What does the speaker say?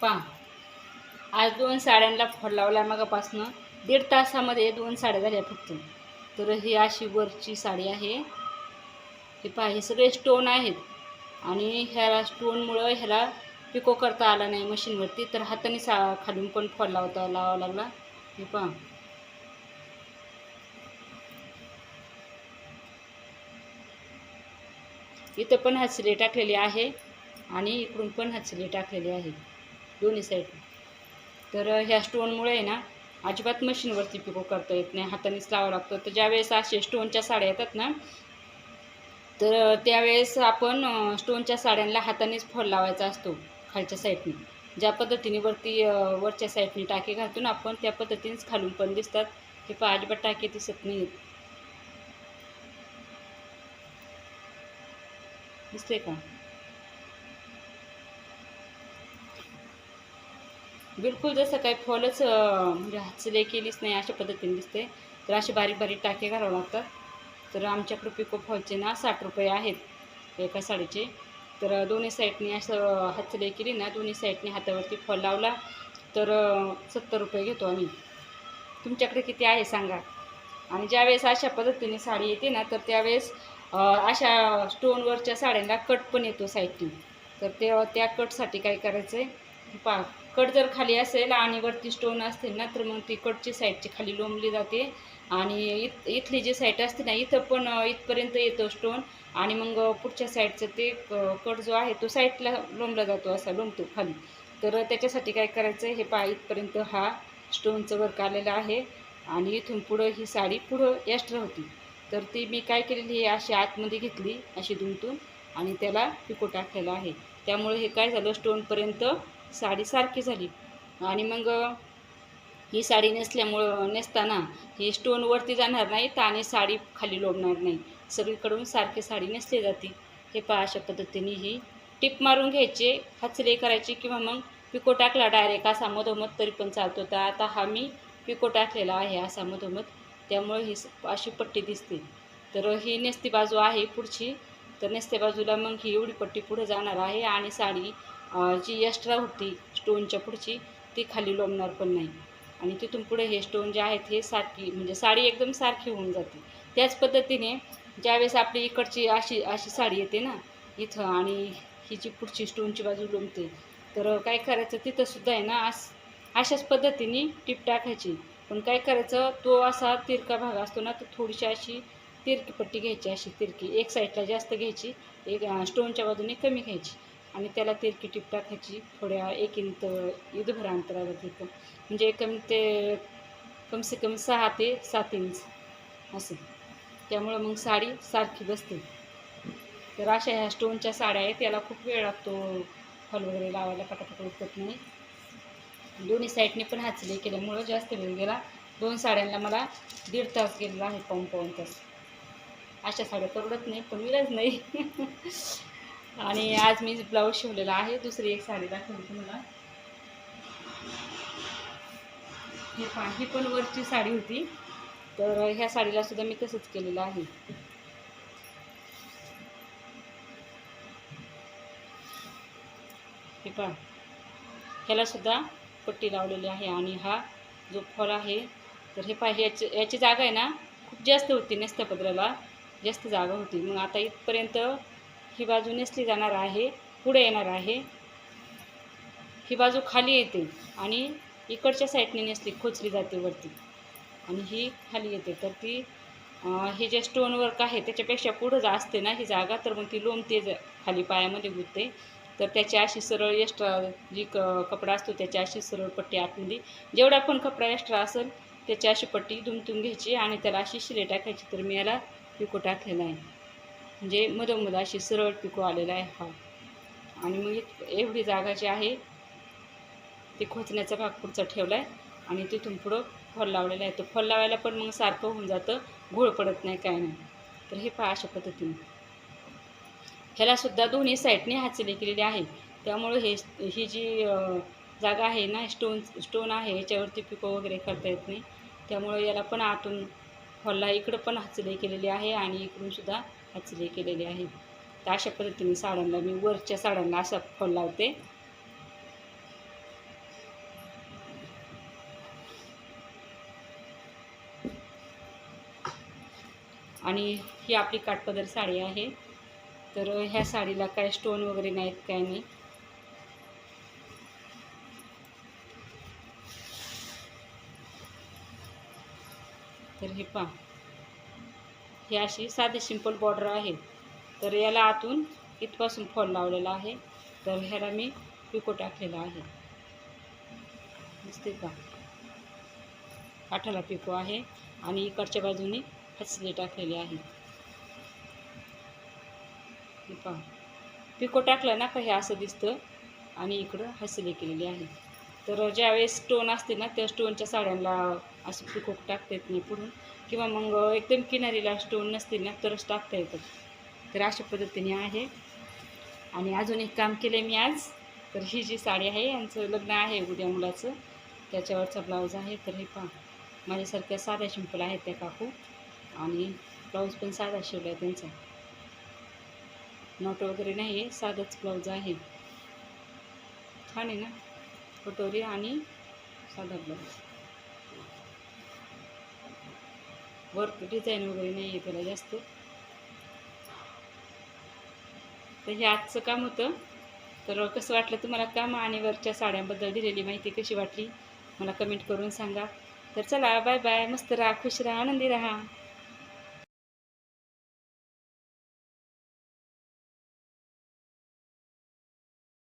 पहा आज दोन साड्यांना फड लावला मगापासनं. दीड तासामध्ये दोन साड्या झाल्या फक्त. तर ही अशी वरची साडी आहे. हे पहा हे सगळे स्टोन आहेत. आणि ह्याला स्टोनमुळं ह्याला पिको करता आला नाही मशीनवरती. तर हाताने सा खालून पण फड लावता लावावा लागला. हे पहा. इथं पण हसले टाकलेले आहे. आणि इकडून पण हसले टाकलेले आहे. दोन्ही साईड तर ह्या स्टोनमुळे आहे ना अजिबात मशीनवरती पिको करता येत नाही. हातानेच लावावं लागतं. तर ज्यावेळेस असे स्टोनच्या साड्या येतात ना तर त्यावेळेस आपण स्टोनच्या साड्यांना हातानेच फॉल लावायचा असतो खालच्या साईडने ज्या पद्धतीने वरती वरच्या साईडने टाके घालतो ना आपण त्या पद्धतीनेच खालून पण दिसतात. ते पण अजिबात टाके दिसत नाहीत दिसते का? बिलकुल जसं काही फॉलच म्हणजे हातसले केलीच नाही अशा पद्धतीने दिसते. तर असे बारीक बारीक टाके घालावं लागतात. तर आमच्याकडे पिको फॉलचे ना साठ रुपये आहेत एका साडीचे. तर दोन्ही साईडने असं हातसले केली ना दोन्ही साईडने हातावरती फॉल लावला तर सत्तर रुपये घेतो आम्ही. तुमच्याकडे किती आहे सांगा? आणि ज्यावेळेस अशा पद्धतीने साडी येते ना तर त्यावेळेस अशा स्टोनवरच्या साड्यांना कट पण येतो साईडने. तर ते त्या कटसाठी काय करायचं आहे पा कट जर खाली असेल आणि वरती स्टोन असतील ना तर मग ती कटची साईडची खाली लोंबली जाते. आणि इत इथली जी साईट असते ना इथं पण इथपर्यंत येतो स्टोन आणि मग पुढच्या साईडचं ते क- कट जो आहे तो साईडला लोंबला जातो असा लोंबतो खाली. तर त्याच्यासाठी काय करायचं आहे हे पा इथपर्यंत हा स्टोनचं वर्क आलेलं आहे. आणि इथून पुढं ही साडी पुढं एक्स्ट्रा होती. तर ती मी काय केलेली आहे अशी आतमध्ये घेतली अशी दुमतून आणि त्याला पिको टाकलेला आहे. त्यामुळे हे काय झालं स्टोनपर्यंत साडी सारखी झाली. आणि मग ही साडी नेसल्यामुळं नेसताना ही स्टोनवरती जाणार जाणार तर आणि साडी खाली लोबणार नाही. सगळीकडून सारखी साडी नेसली जाते. हे पहा अशा पद्धतीने ही टिप मारून घ्यायचे हातसले करायचे किंवा मग पिको टाकला डायरेक्ट असा मधोमध तरी पण चालतो. तर आता हा मी पिको टाकलेला आहे असा मधोमध. त्यामुळे ही अशी पट्टी दिसते. तर ही नेसती बाजू आहे पुढची. तर नेसत्या बाजूला मग ही एवढी पट्टी पुढे जाणार आहे आणि साडी जी एक्स्ट्रा होती स्टोनच्या पुढची ती खाली लोंबणार पण नाही. आणि तिथून पुढे हे स्टोन जे आहेत हे सारखी म्हणजे साडी एकदम सारखी होऊन जाते. त्याच पद्धतीने ज्यावेळेस आपली इकडची अशी अशी साडी येते ना इथं आणि ही जी पुढची स्टोनची बाजू लोंबते तर काय करायचं तिथंसुद्धा आहे ना अस अशाच पद्धतीने टीप टाकायची. पण काय करायचं तो असा तिरका भाग असतो ना तर थोडीशी अशी तिरकी पट्टी घ्यायची अशी तिरकी. एक साईडला जास्त घ्यायची एक स्टोनच्या बाजूने कमी घ्यायची. आणि त्याला तिरकी टीप टाकायची थोड्या एक इंच युद्धभर अंतरावर तिथं म्हणजे कमी ते कमसे कम सहा ते सात इंच असं त्यामुळं मग साडी सारखी बसते. तर अशा ह्या स्टोनच्या साड्या आहेत याला खूप वेळ लागतो फॉल वगैरे लावायला पटापट उठत नाही. दोन्ही साईडने पण हाचले केल्यामुळं जास्त वेळ गेला. दोन साड्यांना मला दीड तास गेलेला आहे पाऊन पाऊन तास. अशा साड्या परवडत नाही पण विलाच नाही. आणि आज मी ब्लाऊज शिवलेला आहे. दुसरी एक साडी दाखवली तुम्हाला. हे पहा ही पण वरची साडी होती. तर ह्या साडीला सुद्धा मी तसंच केलेलं आहे. हे पहा ह्याला सुद्धा पट्टी लावलेली आहे आणि हा जो फॉल आहे तर हे पा याची याची जागा आहे ना खूप जास्त होती नेसत्या जास्त जागा होती. मग आता इथपर्यंत ही बाजू नेसली जाणार आहे पुढे येणार आहे. ही बाजू खाली येते आणि इकडच्या साईडने नेसली खोचली जाते वरती. आणि ही खाली येते. तर ती हे जे स्टोन वर्क आहे त्याच्यापेक्षा पुढं जा असते ना ही जागा तर मग ती लोंबते ज- खाली पायामध्ये गुंतते. तर त्याची अशी सरळ एक्स्ट्रा जी क कपडा असतो त्याची अशी सरळ पट्टी आतमध्ये जेवढा पण कपडा एक्स्ट्रा असेल त्याची अशी पट्टी दुमतून घ्यायची आणि त्याला अशी शिले टाकायची. तर मी याला पिको टाकलेला आहे. म्हणजे मधोमध अशी सरळ पिको आलेला आहे हा. आणि मग एवढी जागा जी आहे ती खोचण्याचा भाग पुढचा ठेवला आहे आणि तिथून पुढं फॉल लावलेला आहे. तो फॉल लावायला पण मग सारखं होऊन जातं घोळ पडत नाही काय नाही. तर हे पहा अशा पद्धतीने. ह्यालासुद्धा दोन्ही साईडने हाचली केलेली आहे. त्यामुळं हे ही जी जागा आहे ना स्टोन स्टोन आहे याच्यावरती पिको वगैरे करता येत नाही. त्यामुळं याला पण आतून हॉलला इकडं पण हाचली केलेली आहे आणि इकडूनसुद्धा हचले केलेले आहेत तर अशा पद्धतीने साड्यांना मी वरच्या साड्यांना असा फॉल लावते. आणि ही आपली काठपदर साडी आहे. तर ह्या साडीला काय स्टोन वगैरे नाहीत काय नाही. तर हे पहा. ही अशी साधी सिंपल बॉर्डर आहे तर याला आतून इथपासून फॉल लावलेला आहे. तर ह्याला मी पिको टाकलेला आहे. दिसते का? काठाला पिको आहे आणि इकडच्या बाजूने हसले टाकलेले आहे. पहा. पिको टाकलं ना का हे असं दिसतं आणि इकडं हसले केलेली आहे. तर ज्यावेळेस स्टोन असते ना त्या स्टोनच्या साड्यांना असं पिको टाकता येत नाही पुढून. किंवा मग एकदम किनारीला स्टोन नसतील ना तरच टाकता येतं. तर अशा पद्धतीने आहे. आणि अजून एक काम केलं मी आज. तर ही जी साडी आहे यांचं लग्न आहे उद्या मुलाचं. त्याच्यावरचा ब्लाऊज आहे. तर हे पहा. माझ्यासारख्या साध्या सिंपल आहेत त्या काकू. आणि ब्लाऊज पण साधा शिवला आहे त्यांचा. नोट वगैरे नाही आहे साधंच ब्लाऊज आहे. छान आहे ना? कटोरी आणि साधा ब्लाऊज वर्क डिझाईन वगैरे नाही आहे त्याला जास्त. तर हे आजचं काम होतं. तर कसं वाटलं तुम्हाला काम आणि वरच्या साड्यांबद्दल दिलेली माहिती कशी वाटली? मला कमेंट करून सांगा. तर चला बाय बाय मस्त राहा खुश राहा आनंदी राहा.